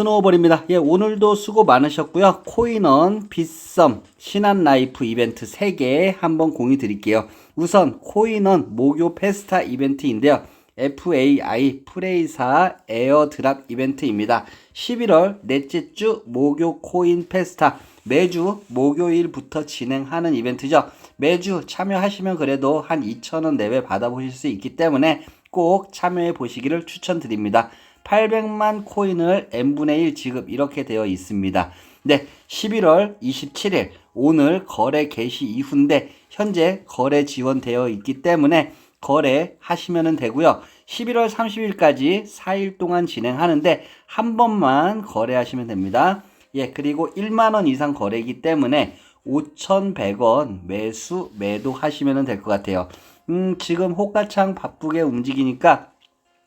스노우볼입니다. 예, 오늘도 수고 많으셨고요. 코인원, 빗썸, 신한라이프 이벤트 3개 한번 공유 드릴게요. 우선 코인원 목요 페스타 이벤트인데요. FAI 프레이사 에어드랍 이벤트입니다. 11월 넷째 주 목요 코인 페스타 매주 목요일부터 진행하는 이벤트죠. 매주 참여하시면 그래도 한 2,000원 내외 받아보실 수 있기 때문에 꼭 참여해 보시기를 추천드립니다. 800만 코인을 n분의 1 지급 이렇게 되어 있습니다. 네, 11월 27일 오늘 거래 개시 이후인데 현재 거래 지원되어 있기 때문에 거래하시면 되고요. 11월 30일까지 4일 동안 진행하는데 한 번만 거래하시면 됩니다. 예, 그리고 1만 원 이상 거래이기 때문에 5,100원 매수 매도 하시면 될 것 같아요. 음, 지금 호가창 바쁘게 움직이니까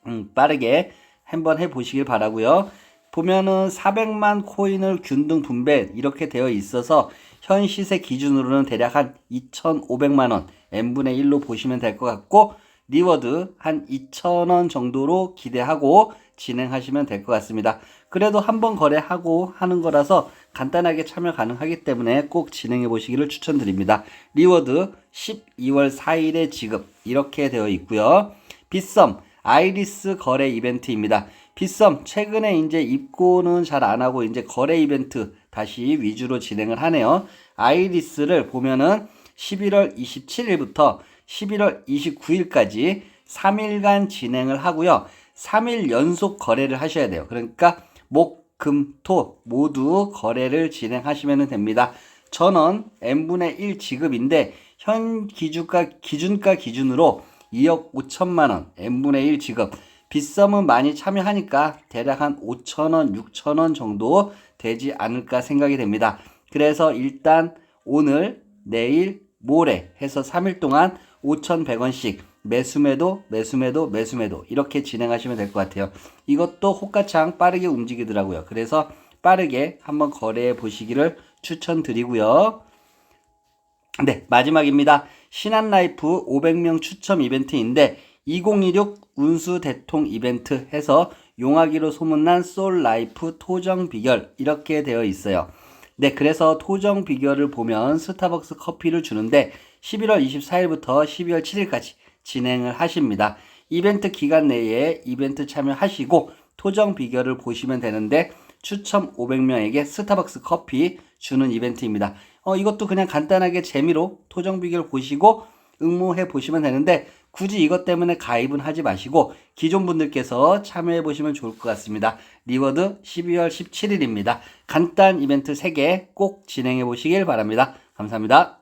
음, 빠르게 한번 해 보시길 바라고요. 보면은 400만 코인을 균등 분배 이렇게 되어 있어서 현 시세 기준으로는 대략 한 2,500만 원 n분의 1로 보시면 될 것 같고 리워드 한 2,000원 정도로 기대하고 진행하시면 될 것 같습니다. 그래도 한 번 거래하고 하는 거라서 간단하게 참여 가능하기 때문에 꼭 진행해 보시기를 추천드립니다. 리워드 12월 4일에 지급 이렇게 되어 있고요. 빗썸 아이리스 거래 이벤트입니다. 빗썸 최근에 이제 입고는 잘 안 하고 이제 거래 이벤트 다시 위주로 진행을 하네요. 아이리스를 보면은 11월 27일부터 11월 29일까지 3일간 진행을 하고요. 3일 연속 거래를 하셔야 돼요. 그러니까 목, 금, 토 모두 거래를 진행하시면 됩니다. 전원 n분의 1 지급인데 현 기준가 기준가 기준으로 2억 5천만 원 n분의 1 지급 빗썸은 많이 참여하니까 대략 한 5천 원, 6천 원 정도 되지 않을까 생각이 됩니다. 그래서 일단 오늘, 내일, 모레 해서 3일 동안 5,100원씩 매수매도, 매수매도, 매수매도 이렇게 진행하시면 될 것 같아요. 이것도 호가창 빠르게 움직이더라고요. 그래서 빠르게 한번 거래해 보시기를 추천드리고요. 네, 마지막입니다. 신한라이프 500명 추첨 이벤트인데 2026 운수 대통 이벤트 해서 용하기로 소문난 솔라이프 토정 비결 이렇게 되어 있어요. 네, 그래서 토정 비결을 보면 스타벅스 커피를 주는데 11월 24일부터 12월 7일까지 진행을 하십니다. 이벤트 기간 내에 이벤트 참여하시고 토정 비결을 보시면 되는데 추첨 500명에게 스타벅스 커피 주는 이벤트입니다. 어, 이것도 그냥 간단하게 재미로 토정 비결 보시고 응모해 보시면 되는데 굳이 이것 때문에 가입은 하지 마시고 기존 분들께서 참여해 보시면 좋을 것 같습니다. 리워드 12월 17일입니다. 간단 이벤트 3개 꼭 진행해 보시길 바랍니다. 감사합니다.